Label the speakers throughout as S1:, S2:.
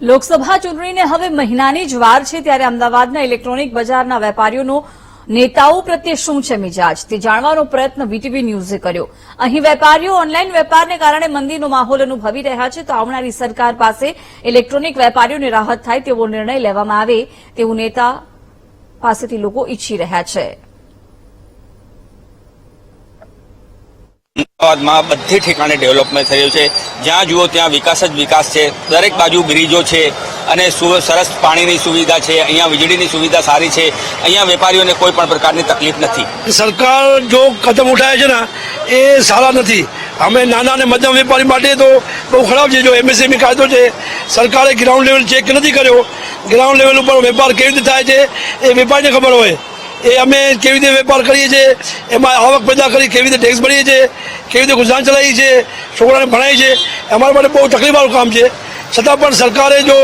S1: લોકસભા ચૂંટણીને હવે મહિનાની જ વાર છે ત્યારે અમદાવાદના ઇલેક્ટ્રોનિક બજારના વેપારીઓનો નેતાઓ પ્રત્યે શું છે મિજાજ? તે જાણવાનો પ્રયત્ન વીટીવી ન્યૂઝે કર્યો. અહીં વેપારીઓ ઓનલાઈન વેપારને કારણે મંદીનો માહોલ અનુભવી રહ્યા છે તો આવનારી સરકાર પાસે ઇલેક્ટ્રોનિક વેપારીઓને રાહત થાય તેવો નિર્ણય લેવામાં આવે તેવું નેતા પાસેથી લોકો ઈચ્છી રહ્યા છે.
S2: અમદાવાદમાં બધી ઠેકાણે ડેવલપમેન્ટ થયું છે. જ્યાં જુઓ ત્યાં વિકાસ જ વિકાસ છે. દરેક બાજુ બ્રિજો છે અને સરસ પાણીની સુવિધા છે. અહીંયા વીજળીની સુવિધા સારી છે. અહીંયા વેપારીઓને કોઈ પણ પ્રકારની તકલીફ નથી.
S3: સરકાર જો કદમ ઉઠાવે છે ને, એ સારા નથી. અમે નાના અને મધ્યમ વેપારી માટે તો બહુ ખરાબ છે. જો એમએસએમઈ કાયદો છે, સરકારે ગ્રાઉન્ડ લેવલ ચેક નથી કર્યો. ગ્રાઉન્ડ લેવલ ઉપર વેપાર કેવી રીતે થાય છે, એ વેપારીને ખબર હોય. એ અમે કેવી રીતે વેપાર કરીએ છીએ, એમાં આવક પેદા કરી કેવી રીતે ટેક્સ ભરીએ છીએ, કેવી રીતે ગુજરાન ચલાવીએ છીએ, છોકરાને ભણાવીએ છીએ અમારા માટે બહુ તકલીફવાળું કામ છે. છતાં પણ સરકારે જો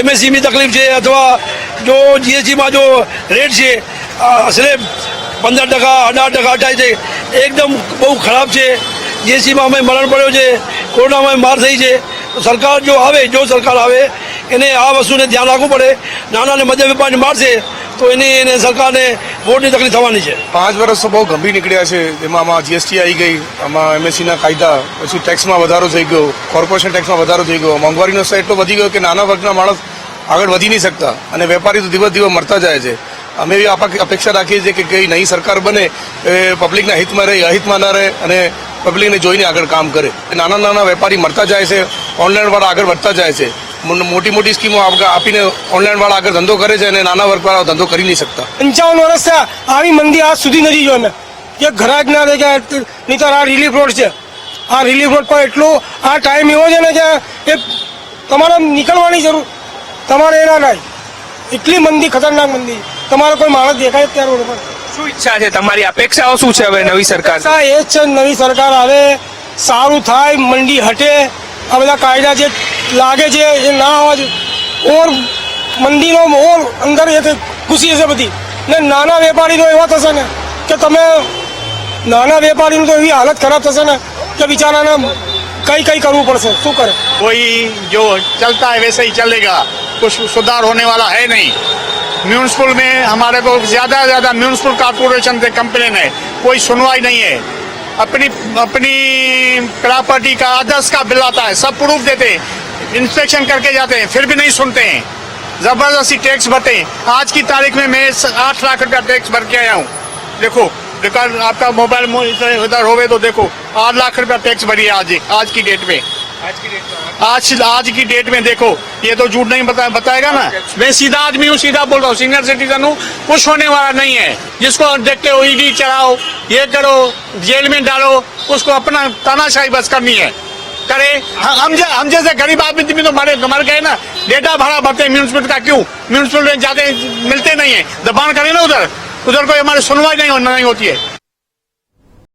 S3: એમએસસીની તકલીફ છે અથવા જો જીએસટીમાં જો રેટ છે, આ સ્લેબ પંદર ટકા, અઢાર ટકા અઠાઈ છે, એકદમ બહુ ખરાબ છે. જીએસટીમાં અમે મરણ પડ્યો છે, કોરોનામાં માર થઈ છે. સરકાર જો આવે, જો સરકાર આવે, એને આ વસ્તુને ધ્યાન રાખવું પડે. નાના અને મધ્યમ વેપારને મારશે તો એની એને સરકારને વોટની તકલીફ થવાની છે.
S4: પાંચ વર્ષ તો બહુ ગંભીર નીકળ્યા છે. એમાં આમાં જીએસટી આવી ગઈ, આમાં એમએસસીના કાયદા, પછી ટેક્સમાં વધારો થઈ ગયો કોર્પોરેશન ટેક્સમાં વધારો થઈ ગયો. મોંઘવારીનો સ્તર એટલો વધી ગયો કે નાના વર્ગના માણસ આગળ વધી નહીં શકતા. અને વેપારી તો દિવસ દિવસ મરતા જાય છે. અમે એવી અપેક્ષા રાખીએ છીએ કે કઈ નવી સરકાર બને, એ પબ્લિકના હિતમાં રહે, અહિતમાં ના રહે, અને પબ્લિકને જોઈને આગળ કામ કરે. નાના નાના વેપારી મરતા જાય છે ઓનલાઈન વાળા આગળ વધતા જાય છે. મોટી મોટી સ્કીમો આપ- આપીને ઓનલાઈન વાળા આગળ ધંધો કરે છે અને નાના વર્ગ વાળા ધંધો કરી નહીં શકતા.
S5: પંચાવન વર્ષ થયા. આવી મંદી આજ સુધી નથી જોઈ અમે. કે જ ના રહે કે નહીતર આ રિલીફ રોડ છે. આ રિલીફ રોડ પર એટલો આ ટાઈમ એવો છે ને કે એ તમારે નીકળવાની જરૂર. તમારે એના થાય એટલી મંદી ખતરનાક મંદી. તમારો કોઈ માણસ દેખાય ત્યાં રોડ પર.
S6: શું ઈચ્છા છે? તમારી અપેક્ષાઓ શું છે હવે નવી સરકાર
S5: એ જ છે નવી સરકાર આવે સારું થાય મંડી હટે. આ બધા કાયદા જે લાગે છે એ ના આવવા જોઈએ ઓર મંદીનો ઓર અંદર એ તે ઘૂસી જશે બધી ને નાના વેપારીનો એવા થશે ને કે તમે નાના વેપારીનું તો એવી હાલત ખરાબ થશે ને કે બિચારાને કઈ કઈ કરવું પડશે શું કરે
S7: कोई जो चलता है वैसे ही चलेगा कुछ सुधार होने वाला है नहीं म्यूनसिपल में हमारे को ज्यादा से ज्यादा म्यूनसिपल कारपोरेशन से कंप्लेन है कोई सुनवाई नहीं है अपनी अपनी प्रॉपर्टी का आदर्श का बिल आता है सब प्रूफ देते हैं इंस्पेक्शन करके जाते हैं फिर भी नहीं सुनते हैं जबरदस्ती टैक्स भरते हैं आज की तारीख में मैं आठ लाख रुपया टैक्स भर के आया हूँ देखो रिकॉर्ड आपका मोबाइल मो- इधर इधर होवे तो देखो आठ लाख रुपया टैक्स भरी है आज आज की डेट में आज आज की डेट में देखो ये तो झूठ नहीं बता, बताएगा ना। मैं सीधा आदमी हूँ सीधा बोल रहा हूँ सीनियर सिटीजन हूँ कुछ होने वाला नहीं है। जिसको देखते हो ईडी चढ़ाओ ये करो जेल में डालो उसको अपना तानाशाही बस करनी है। करे। हम हम जै- हम जैसे गरीब आदमी तो मरे मर गए ना। डेटा भाड़ा भरते हैं म्यूनसिपल का क्यों? म्यूनसिपल में जाते मिलते नहीं है। दबान करे ना उधर। उधर कोई हमारी सुनवाई नहीं, हो- नहीं होती है।